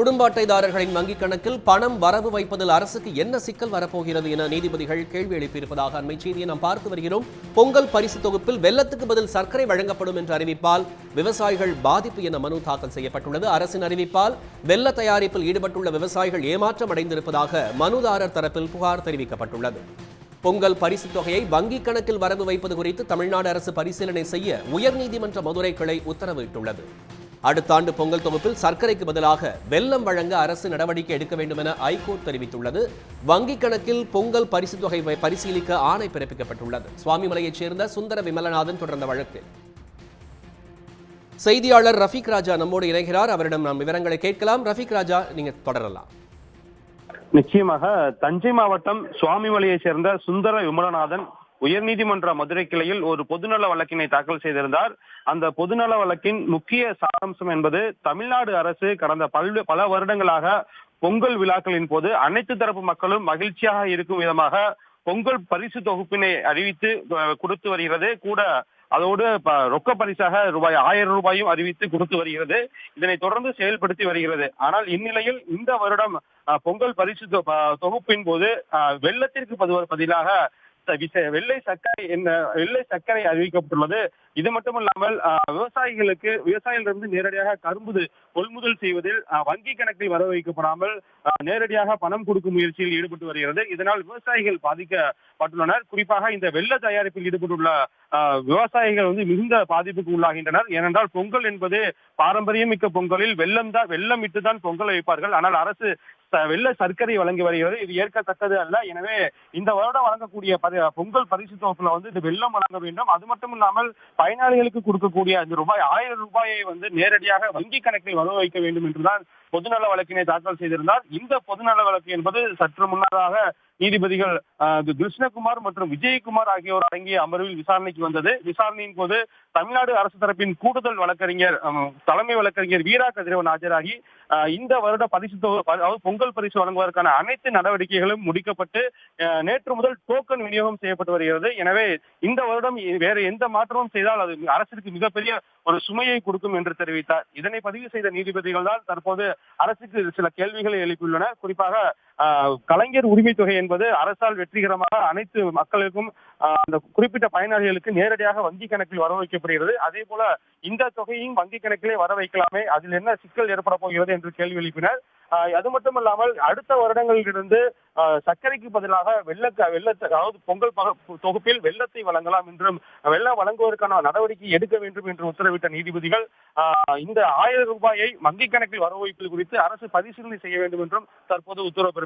குடும்ப அட்டைதாரர்களின் வங்கிக் கணக்கில் பணம் வரவு வைப்பதில் அரசுக்கு என்ன சிக்கல் வரப்போகிறது என நீதிபதிகள் கேள்வி எழுப்பியிருப்பதாக அண்மை செய்தியை நாம் பார்த்து வருகிறோம். பொங்கல் பரிசு தொகுப்பில் வெள்ளத்துக்கு பதில் சர்க்கரை வழங்கப்படும் என்ற அறிவிப்பால் விவசாயிகள் பாதிப்பு என மனு தாக்கல் செய்யப்பட்டுள்ளது. அரசின் அறிவிப்பால் வெள்ள தயாரிப்பில் ஈடுபட்டுள்ள விவசாயிகள் ஏமாற்றம் அடைந்திருப்பதாக மனுதாரர் தரப்பில் புகார் தெரிவிக்கப்பட்டுள்ளது. பொங்கல் பரிசு தொகையை வங்கிக் கணக்கில் வரவு வைப்பது குறித்து தமிழ்நாடு அரசு பரிசீலனை செய்ய உயர்நீதிமன்ற மதுரை கிளை உத்தரவிட்டுள்ளது. அடுத்த ஆண்டு பொங்கல் தொகுப்பில் சர்க்கரைக்கு பதிலாக வெள்ளம் வழங்க அரசு நடவடிக்கை எடுக்க வேண்டும் என ஐகோர்ட் தெரிவித்துள்ளது. வங்கிக் கணக்கில் பொங்கல் பரிசு தொகை பரிசீலிக்க ஆணை பிறப்பிக்கப்பட்டுள்ளது. சுவாமிமலையைச் சேர்ந்த சுந்தர விமலநாதன் தொடர்ந்த வழக்கு. செய்தியாளர் ரஃபீக் ராஜா நம்மோடு இணைகிறார். அவரிடம் நாம் விவரங்களை கேட்கலாம். ரஃபீக் ராஜா நீங்க தொடரலாம். நிச்சயமாக தஞ்சை மாவட்டம் சுவாமிமலையைச் சேர்ந்த சுந்தர விமலநாதன் உயர்நீதிமன்ற மதுரை கிளையில் ஒரு பொதுநல வழக்கினை தாக்கல் செய்திருந்தார். அந்த பொதுநல வழக்கின் முக்கிய சாராம்சம் என்பது தமிழ்நாடு அரசு கடந்த பல்வே பல வருடங்களாக பொங்கல் விழாக்களின் போது அனைத்து தரப்பு மக்களும் மகிழ்ச்சியாக இருக்கும் விதமாக பொங்கல் பரிசு தொகுப்பினை அறிவித்து கொடுத்து வருகிறது. கூட அதோடு ரொக்க பரிசாக ரூபாய் ஆயிரம் ரூபாயும் அறிவித்து கொடுத்து வருகிறது. இதனை தொடர்ந்து செயல்படுத்தி வருகிறது. ஆனால் இந்நிலையில் இந்த வருடம் அஹ், பொங்கல் பரிசு தொகுப்பின் போது அஹ், வெள்ளத்திற்கு பதுவ- பதிலாக வெள்ளை சர்க்கரை என்ன வெள்ளை சர்க்கரை அறிவிக்கப்பட்டுள்ளது. இது மட்டுமல்லாமல் விவசாயிகளுக்கு விவசாயிகளிடமிருந்து நேரடியாக கரும்பு கொள்முதல் செய்வதில் வங்கி கணக்கில் வர வைக்கப்படாமல் நேரடியாக பணம் கொடுக்கும் முயற்சியில் ஈடுபட்டு வருகிறது. இதனால் விவசாயிகள் பாதிக்கப்பட்டுள்ளனர். குறிப்பாக இந்த வெள்ள தயாரிப்பில் ஈடுபட்டுள்ள விவசாயிகள் வந்து மிகுந்த பாதிப்புக்கு உள்ளாகின்றனர். ஏனென்றால் பொங்கல் என்பது பாரம்பரியமிக்க பொங்கலில் வெள்ளம் தான் வெள்ளம் இட்டு தான் பொங்கல் வைப்பார்கள். ஆனால் அரசு வெள்ள சர்க்கரை வழங்கி வருகிறது. இது ஏற்கத்தக்கது அல்ல. எனவே இந்த வருடம் வழங்கக்கூடிய பரி- பொங்கல் பரிசு தொகுப்புல வந்து இது வெள்ளம் வழங்க வேண்டும். அது மட்டும் இல்லாமல் பயனாளிகளுக்கு கொடுக்கக்கூடிய அந்த ரூபாய் ஆயிரம் ரூபாயை வந்து நேரடியாக வங்கி கணக்கில் வரவு வைக்க வேண்டும் என்றுதான் பொதுநல வழக்கினை தாக்கல் செய்திருந்தார். இந்த பொதுநல வழக்கு என்பது சற்று முன்னதாக நீதிபதிகள் கிருஷ்ணகுமார் மற்றும் விஜயகுமார் ஆகியோர் அடங்கிய அமர்வில் விசாரணைக்கு வந்தது. விசாரணையின் போது தமிழ்நாடு அரசு தரப்பின் கூடுதல் வழக்கறிஞர் தலைமை வழக்கறிஞர் வீரா கதிரவன் ஆஜராகி இந்த வருட பரிசு அதாவது பொங்கல் பரிசு வழங்குவதற்கான அனைத்து நடவடிக்கைகளும் முடிக்கப்பட்டு அஹ், நேற்று முதல் டோக்கன் விநியோகம் செய்யப்பட்டு வருகிறது. எனவே இந்த வருடம் வேறு எந்த மாற்றமும் செய்தால் அது அரசிற்கு மிகப்பெரிய ஒரு சுமையை கொடுக்கும் என்று தெரிவித்தார். இதனை பதிவு செய்த நீதிபதிகள் தான் தற்போது அரசுக்கு சில கேள்விகளை எழுப்பியுள்ளனர். குறிப்பாக கலைஞர் உரிமை தொகை என்பது அரசால் வெற்றிகரமாக அனைத்து மக்களுக்கும் அந்த குறிப்பிட்ட பயனாளிகளுக்கு நேரடியாக வங்கி கணக்கில் வர வைக்கப்படுகிறது. அதே போல இந்த தொகையும் வங்கி கணக்கிலே வர வைக்கலாமே. அதில் என்ன சிக்கல் ஏற்பட போகிறது என்று கேள்வி எழுப்பினர். அது மட்டுமல்லாமல் அடுத்த வருடங்களிலிருந்து ஆஹ், சர்க்கரைக்கு பதிலாக வெள்ள வெள்ளத்தை அதாவது பொங்கல் பக- தொகுப்பில் வெள்ளத்தை வழங்கலாம் என்றும் வெள்ளம் வழங்குவதற்கான நடவடிக்கை எடுக்க வேண்டும் என்று உத்தரவிட்ட நீதிபதிகள் ஆஹ், இந்த ஆயிரம் ரூபாயை வங்கி கணக்கில் வரவு குறித்து அரசு பரிசீலனை செய்ய வேண்டும் என்றும் தற்போது உத்தரவு